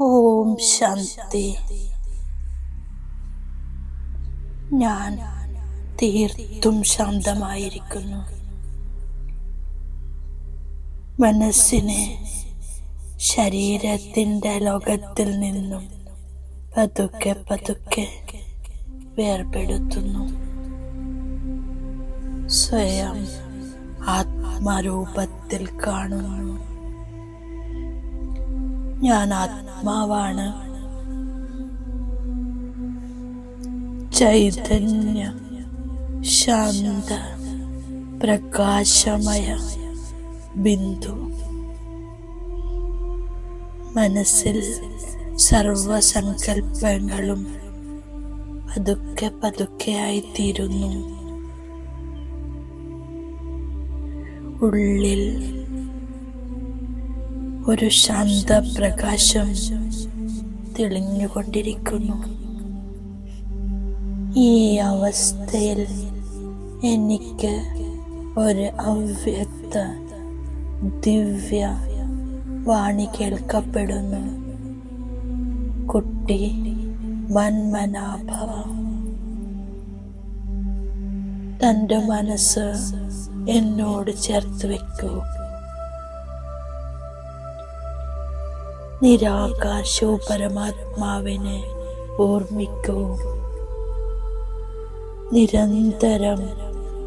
ഓം ശാന്തി. ഞാൻ തീർത്തും ശാന്തമായിരിക്കുന്നു. മനസ്സിനെ ശരീരത്തിന്റെ ലോകത്തിൽ നിന്നും പതുക്കെ പതുക്കെ വേർപെടുത്തുന്നു. സ്വയം ആത്മരൂപത്തിൽ കാണുന്നു. ഞാൻ ആത്മാവാണ് ചൈതന്യ ശാന്ത പ്രകാശമയ ബിന്ദു. മനസ്സിൽ സർവസങ്കൽപ്പങ്ങളും പതുക്കെ പതുക്കെ ആയിത്തീരുന്നു. ഉള്ളിൽ ഒരു ശാന്തപ്രകാശം തെളിഞ്ഞുകൊണ്ടിരിക്കുന്നു. ഈ അവസ്ഥയിൽ എനിക്ക് ഒരു അവ്യക്ത ദിവ്യ വാണി കേൾക്കപ്പെടുന്നു. കുട്ടി മന്മനാഭവം തന്റെ മനസ്സ് എന്നോട് ചേർത്ത് വെക്കൂ. നിരാകാശവും പരമാത്മാവിനെ ഓർമ്മിക്കൂ. നിരന്തരം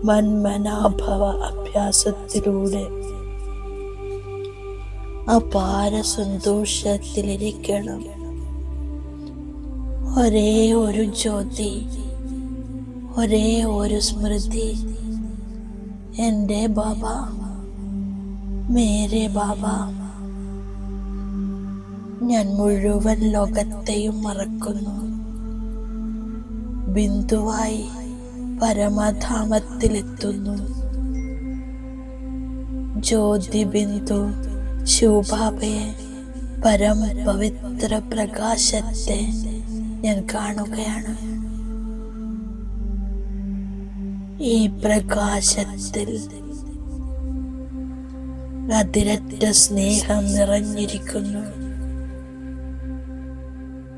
മന്മനാഭവ അഭ്യാസത്തിലൂടെ അപാര സന്തോഷത്തിലിരിക്കണം. ഒരേ ഒരു ജ്യോതി ഒരേ ഒരു സ്മൃതി. എന്റെ ബാബ മേരെ ബാബ. ഞാൻ മുഴുവൻ ലോകത്തെയും മറക്കുന്നു. ബിന്ദുവായി പരമധാമത്തിലെത്തുന്നു. ജ്യോതി ബിന്ദു ശിവബാബയെ പരമ പവിത്ര പ്രകാശത്തെ ഞാൻ കാണുകയാണ്. ഈ പ്രകാശത്തിൽ അതിരറ്റ സ്നേഹം നിറഞ്ഞിരിക്കുന്നു.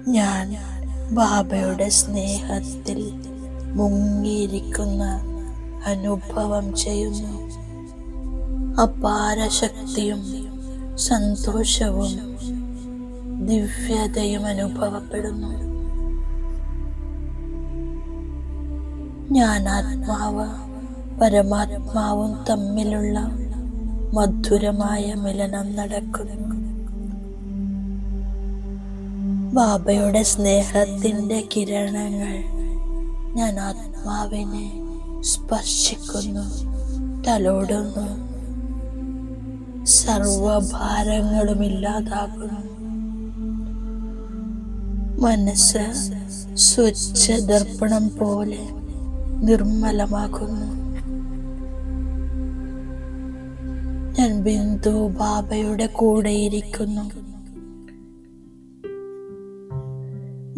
ഞാൻ ബാബയുടെ സ്നേഹത്തിൽ മുങ്ങിയിരിക്കുന്ന അനുഭവം ചെയ്യുന്നു. അപാരശക്തിയും സന്തോഷവും ദിവ്യതയും അനുഭവപ്പെടുന്നു. ഞാൻ ആത്മാവ് പരമാത്മാവും തമ്മിലുള്ള മധുരമായ മിലനം നടക്കുന്നു. ബാബയുടെ സ്നേഹത്തിന്റെ കിരണങ്ങൾ. ഞാൻ ആത്മാവിനെ സ്പർശിക്കുന്നു തലോടുന്നു. സർവഭാരങ്ങളും ഇല്ലാതാകുന്നു. മനസ്സ് സ്വച്ഛ ദർപ്പണം പോലെ നിർമ്മലമാകുന്നു. ഞാൻ ബിന്ദു ബാബയുടെ കൂടെയിരിക്കുന്നു.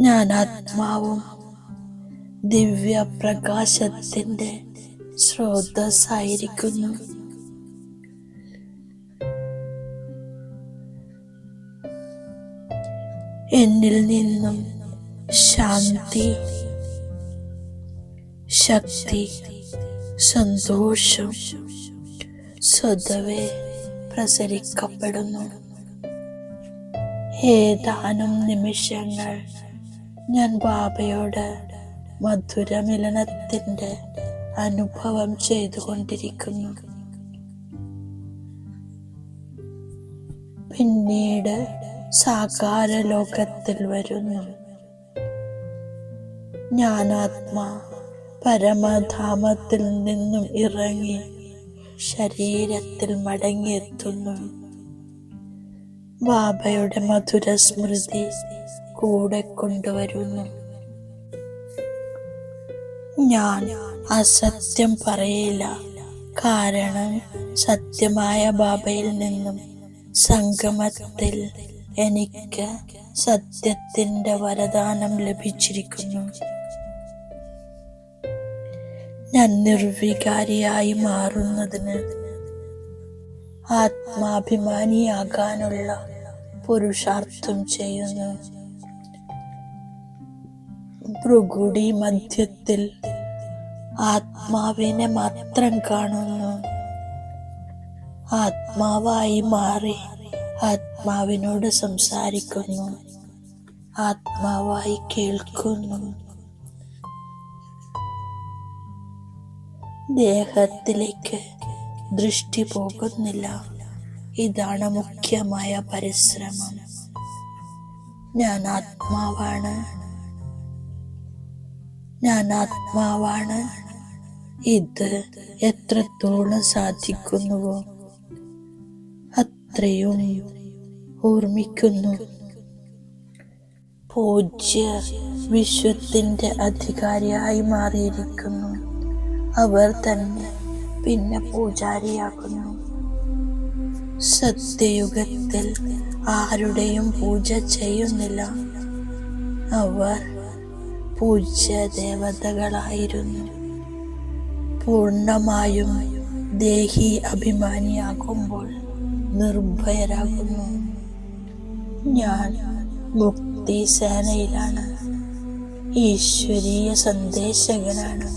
ഞാൻ ആത്മാവും ദിവ്യ പ്രകാശത്തിന്റെ സ്രോതസ്സായിരിക്കുന്നു. എന്നിൽ നിന്നും ശാന്തി ശക്തി സന്തോഷം സ്വതവേ പ്രസരിക്കപ്പെടുന്നു. ഏതാനും നിമിഷങ്ങൾ ഞാൻ ബാബയോട് മധുരമിലനത്തിന്റെ അനുഭവം ചെയ്തുകൊണ്ടിരിക്കുന്നു. പിന്നീട് സാകാര ലോകത്തിൽ വരുന്നു. ജ്ഞാനാത്മാ പരമധാമത്തിൽ നിന്നും ഇറങ്ങി ശരീരത്തിൽ മടങ്ങിയെത്തുന്നു. ബാബയുടെ മധുര സ്മൃതി കൂടെ കൊണ്ടുവരുന്നു. ഞാൻ അസത്യം പറയില്ല. കാരണം സത്യമായ ബാബയിൽ നിന്നും സംഗമത്തിൽ എനിക്ക് സത്യത്തിന്റെ വരദാനം ലഭിച്ചിരിക്കുന്നു. ഞാൻ നിർവികാരിയായി മാറുന്നതിന് ആത്മാഭിമാനിയാകാനുള്ള പുരുഷാർത്ഥം ചെയ്യുന്നു. ഭൃഗുടി മധ്യത്തിൽ ആത്മാവിനെ മാത്രം കാണുന്നു. ആത്മാവായി മാറി ആത്മാവിനോട് സംസാരിക്കുന്നു. ആത്മാവായി കേൾക്കുന്നു. ദേഹത്തിലേക്ക് ദൃഷ്ടി പോകുന്നില്ല. ഇതാണ് മുഖ്യമായ പരിശ്രമം. ഞാൻ ആത്മാവാണ്. ഞാൻ ആത്മാവാണ് ഇത് എത്രത്തോളം സാധിക്കുന്നുവോ അത്രയും ഓർമ്മിക്കുന്നു. പൂജ്യ വിശ്വത്തിന്റെ അധികാരിയായി മാറിയിരിക്കുന്നു. അവർ തന്നെ പിന്നെ പൂജാരിയാകുന്നു. സത്യയുഗത്തിൽ ആരുടെയും പൂജ ചെയ്യുന്നില്ല. അവർ പൂജ്യ ദേവതകളായിരുന്നു പൂർണമായും ദേഹി അഭിമാനിയാകുമ്പോൾ നിർഭയരാകുന്നു. ഞാൻ മുക്തി സേനയിലാണ് ഈശ്വരീയ സന്ദേശകനാണ്.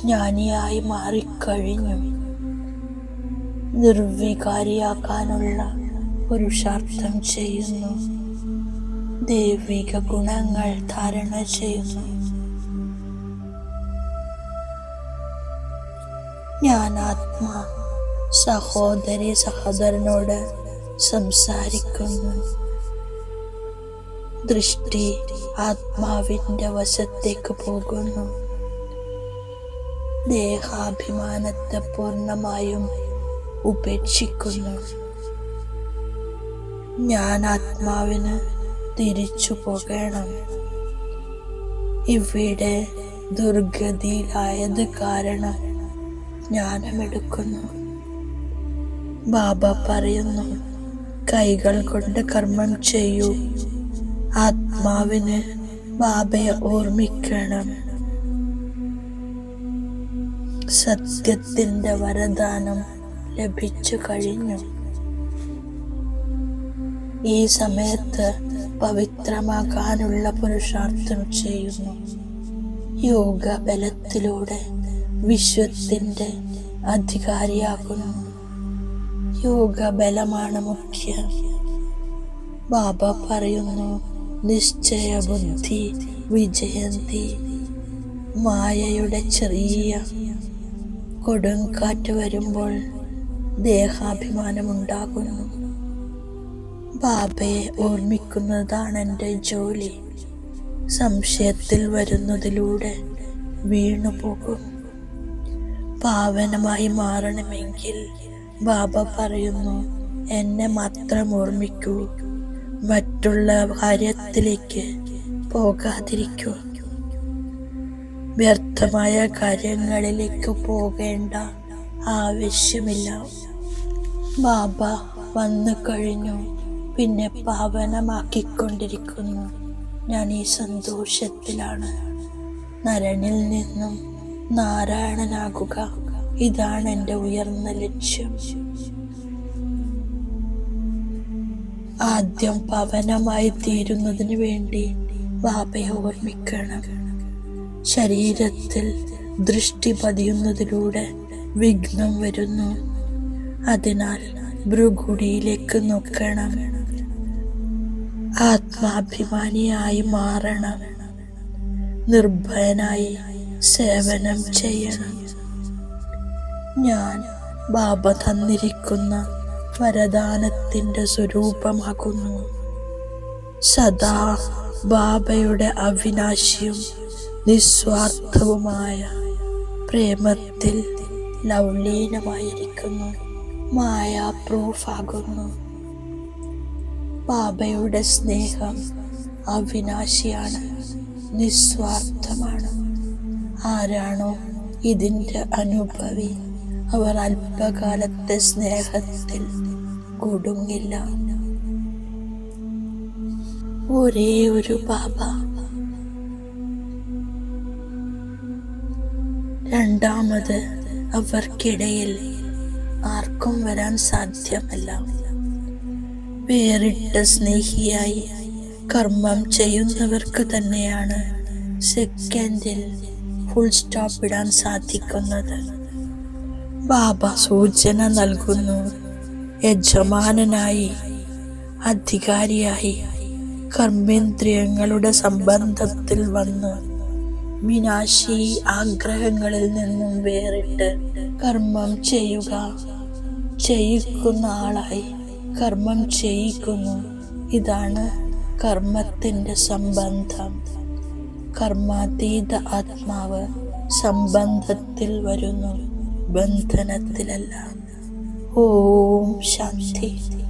ജ്ഞാനിയായി മാറിക്കഴിഞ്ഞു. നിർവികാരിയാക്കാനുള്ള പുരുഷാർത്ഥം ചെയ്യുന്നു. ദൈവിക ഗുണങ്ങൾ ധാരണ ചെയ്യുന്നു. ഞാൻ ആത്മാ സഹോദരി സഹോദരനോട് സംസാരിക്കുന്നു. ദൃഷ്ടി ആത്മാവിന്റെ വശത്തേക്ക് പോകുന്നു. ദേഹാഭിമാനത്തെ പൂർണമായും ഉപേക്ഷിക്കുന്നു. ഞാൻ ആത്മാവിന് തിരിച്ചു പോകണം. ഇവിടെ ദുർഗതിയിലായത് കാരണം ജ്ഞാനമെടുക്കുന്നു. ബാബ പറയുന്നു കൈകൾ കൊണ്ട് കർമ്മം ചെയ്യൂ. ആത്മാവിന് ബാബയെ ഓർമ്മിക്കണം. സത്യത്തിന്റെ വരദാനം ലഭിച്ചു കഴിഞ്ഞു. ഈ സമയത്ത് പവിത്രമാകാനുള്ള പുരുഷാർത്ഥം ചെയ്യുന്നു. യോഗ ബലത്തിലൂടെ വിശ്വത്തിന്റെ അധികാരിയാകുന്നു. യോഗ ബലമാണ് മുഖ്യം. ബാബ പറയുന്നു നിശ്ചയ ബുദ്ധി വിജയന്തി മായയുടെ ചെറിയ കൊടുങ്കാറ്റ് വരുമ്പോൾ ദേഹാഭിമാനമുണ്ടാകുന്നു. ബാബയെ ഓർമ്മിക്കുന്നതാണ് എന്റെ ജോലി. സംശയത്തിൽ വരുന്നതിലൂടെ വീണുപോകും പാവനമായി മാറണമെങ്കിൽ ബാബ പറയുന്നു എന്നെ മാത്രം ഓർമ്മിക്കൂ. മറ്റുള്ള കാര്യത്തിലേക്ക് പോകാതിരിക്കൂ. വ്യർത്ഥമായ കാര്യങ്ങളിലേക്ക് പോകേണ്ട ആവശ്യമില്ല. ബാബ വന്നു കഴിഞ്ഞു. പിന്നെ പാവനമാക്കിക്കൊണ്ടിരിക്കുന്നു. ഞാൻ ഈ സന്തോഷത്തിലാണ്. നരനിൽ നിന്നും നാരായണനാകുക. ഇതാണ് എന്റെ ഉയർന്ന ലക്ഷ്യം. ആദ്യം പവനമായി തീരുന്നതിന് വേണ്ടി ബാബയെ ഓർമ്മിക്കണം. ശരീരത്തിൽ ദൃഷ്ടി പതിയുന്നതിലൂടെ വിഘ്നം വരുന്നു. അതിനാൽ ഭ്രുഗുടിയിലേക്ക് നോക്കണം. ആത്മാഭിമാനിയായി മാറണം. നിർഭയനായി സേവനം ചെയ്യണം. ഞാൻ ബാബ തന്നിരിക്കുന്ന വരദാനത്തിന്റെ സ്വരൂപമാകുന്നു. സദാ ബാബയുടെ അവിനാശിയും നിസ്വാർത്ഥവുമായ പ്രേമത്തിൽ ലൗലീനമായിരിക്കുന്നു മായ പ്രൂഫാകുന്നു ബാബയുടെ സ്നേഹം അവിനാശിയാണ് നിസ്വാർത്ഥമാണ്. ആരാണോ ഇതിന്റെ അനുഭവി? അവർ അല്പകാലത്തെ സ്നേഹത്തിൽ കുടുങ്ങില്ല. ഒരേ ഒരു ബാബ രണ്ടാമത് അവർക്കിടയിൽ ആർക്കും വരാൻ സാധ്യമല്ല. വേറിട്ട സ്നേഹിയായി കർമ്മം ചെയ്യുന്നവർക്ക് തന്നെയാണ് സെക്കൻഡിൽ ഫുൾ സ്റ്റോപ്പ് ഇടാൻ സാധിക്കുന്നത്. ബാബ സൂചന നൽകുന്നു. യജമാനനായി അധികാരിയായി കർമ്മേന്ദ്രിയങ്ങളുടെ സംബന്ധത്തിൽ വന്ന് വിനാശി ആഗ്രഹങ്ങളിൽ നിന്നും വേറിട്ട് കർമ്മം ചെയ്യുക ചെയ്യിക്കുന്ന ആളായി. കർമ്മം ചെയ്യിക്കുന്നു ഇതാണ് കർമ്മത്തിന്റെ സംബന്ധം. കർമാതീത ആത്മാവ് സംബന്ധത്തിൽ വരുന്നു. ബന്ധനത്തിലല്ല. ഓം ശാന്തി.